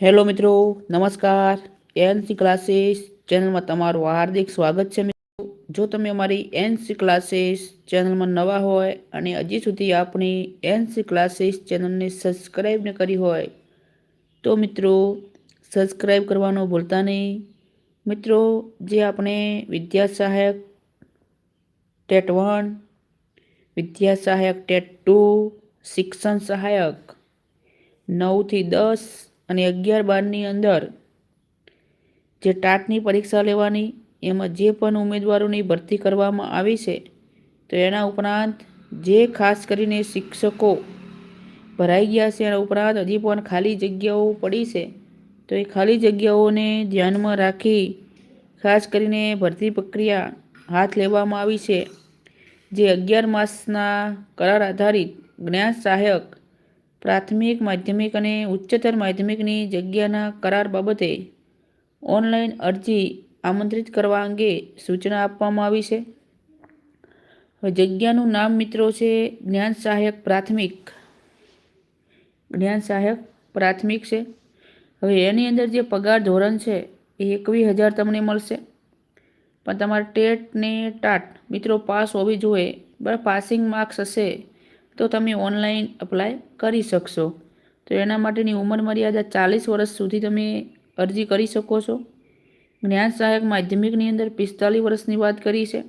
Hello મિત્રો, નમસ્કાર. NC classes ચેનલમાં તમારું હાર્દિક સ્વાગત છે મિત્રો. જો તમે અમારી એનસી ક્લાસીસ ચેનલમાં નવા હોય અને હજી સુધી આપણી એનસી ક્લાસીસ ચેનલને સબસ્ક્રાઈબ ન કરી હોય, તો મિત્રો સબસ્ક્રાઈબ કરવાનું ભૂલતા નહીં. મિત્રો, જે આપણે વિદ્યા સહાયક ટેટ વન વિદ્યા સહાયક ટેટ ટુ, શિક્ષણ સહાયક, નવથી દસ અને અગિયાર બારની અંદર જે ટાટની પરીક્ષા લેવાની, એમાં જે પણ ઉમેદવારોની ભરતી કરવામાં આવી છે, તો એના ઉપરાંત જે ખાસ કરીને શિક્ષકો ભરાઈ ગયા છે, એના ઉપરાંત હજી પણ ખાલી જગ્યાઓ પડી છે, તો એ ખાલી જગ્યાઓને ધ્યાનમાં રાખી ખાસ કરીને ભરતી પ્રક્રિયા હાથ લેવામાં આવી છે. જે અગિયાર માસના કરાર આધારિત જ્ઞાન સહાયક પ્રાથમિક, માધ્યમિક અને ઉચ્ચતર માધ્યમિકની જગ્યાના કરાર બાબતે ઓનલાઈન અરજી આમંત્રિત કરવા અંગે સૂચના આપવામાં આવી છે. હવે જગ્યાનું નામ મિત્રો છે જ્ઞાન સહાયક પ્રાથમિક. જ્ઞાન સહાયક પ્રાથમિક છે. હવે એની અંદર જે પગાર ધોરણ છે એ એકવીસ હજાર તમને મળશે. પણ તમારે ટેટ ને ટાટ મિત્રો પાસ હોવી જોઈએ. બરાબર, પાસિંગ માર્ક્સ હશે તો તમે ઓનલાઈન અપ્લાય કરી શકશો. તો એના માટેની ઉંમર મર્યાદા ચાલીસ વર્ષ સુધી તમે અરજી કરી શકો છો. જ્ઞાન સહાયક માધ્યમિકની અંદર પિસ્તાલીસ વર્ષની વાત કરી છે.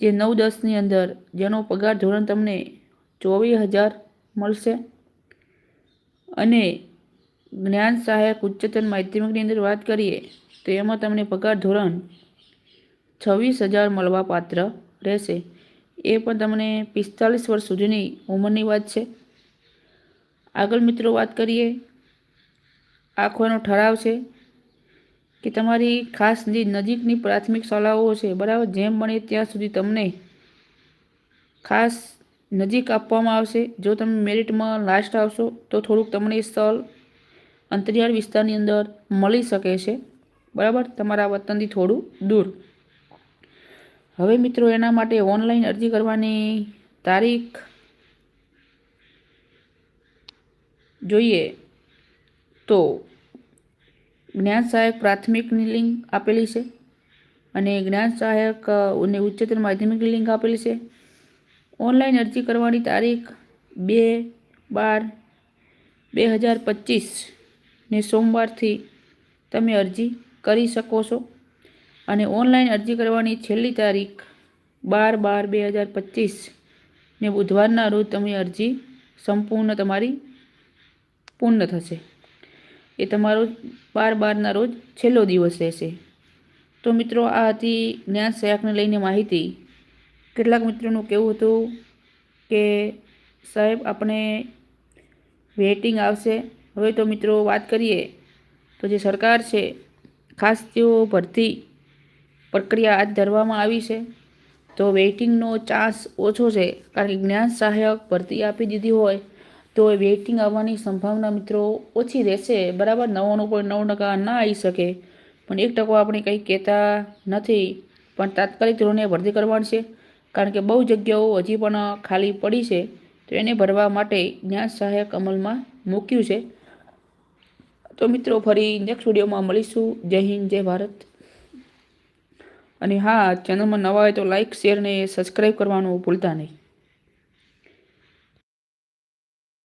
જે નવ દસની અંદર જેનો પગાર ધોરણ તમને ચોવીસ હજાર મળશે. અને જ્ઞાન સહાયક ઉચ્ચતર માધ્યમિકની અંદર વાત કરીએ, તો એમાં તમને પગાર ધોરણ છવ્વીસ હજાર મળવાપાત્ર રહેશે. એ પણ તમને પિસ્તાલીસ વર્ષ સુધીની ઉંમરની વાત છે. આગળ મિત્રો વાત કરીએ આખો એનો ઠરાવ છે કે તમારી ખાસ નજીકની પ્રાથમિક શાળાઓ છે, બરાબર, જેમ બને ત્યાં સુધી તમને ખાસ નજીક આપવામાં આવશે. જો તમે મેરિટમાં લાસ્ટ આવશો, તો થોડુંક તમને સ્થળ અંતરિયાળ વિસ્તારની અંદર મળી શકે છે. બરાબર, તમારા વતનથી થોડું દૂર. હવે મિત્રો, એના માટે ઓનલાઈન અરજી કરવાની તારીખ જોઈએ તો જ્ઞાન સહાયક પ્રાથમિકની લિંક આપેલી છે અને જ્ઞાન સહાયક અને ઉચ્ચતર માધ્યમિકની લિંક આપેલી છે. ઓનલાઈન અરજી કરવાની તારીખ બે બાર બે હજાર પચીસ ને સોમવારથી તમે અરજી કરી શકો છો. અને ઓનલાઈન અરજી કરવાની છેલ્લી તારીખ બાર બાર બે હજાર પચીસ ને બુધવારના રોજ તમે અરજી સંપૂર્ણ તમારી પૂર્ણ થશે. એ તમારો બાર બારના રોજ છેલ્લો દિવસ રહેશે. તો મિત્રો, આ હતી જ્ઞાન સહાયકને લઈને માહિતી. કેટલાક મિત્રોનું કહેવું હતું કે સાહેબ, આપણે વેટિંગ આવશે. હવે તો મિત્રો વાત કરીએ તો જે સરકાર છે, ખાસ તેઓ ભરતી પ્રક્રિયા હાથ ધરવામાં આવી છે. તો વેઇટિંગનો ચાન્સ ઓછો છે, કારણ કે જ્ઞાન સહાયક ભરતી આપી દીધી હોય, તો વેઇટિંગ આવવાની સંભાવના મિત્રો ઓછી રહેશે. બરાબર નવ્વાણું પોઈન્ટ નવ ટકા ના આવી શકે. પણ એક ટકો આપણે કંઈ કહેતા નથી. પણ તાત્કાલિક ધોરણે ભરતી કરવાની છે, કારણ કે બહુ જગ્યાઓ હજી પણ ખાલી પડી છે. તો એને ભરવા માટે જ્ઞાન સહાયક અમલમાં મૂક્યું છે. તો મિત્રો, ફરી નેક્સ્ટ વિડીયોમાં મળીશું. જય હિન્દ, જય ભારત. અને હા ચેનલમાં નવા હોય તો લાઇક શેર ને સબસ્ક્રાઈબ કરવાનું ભૂલતા નહીં.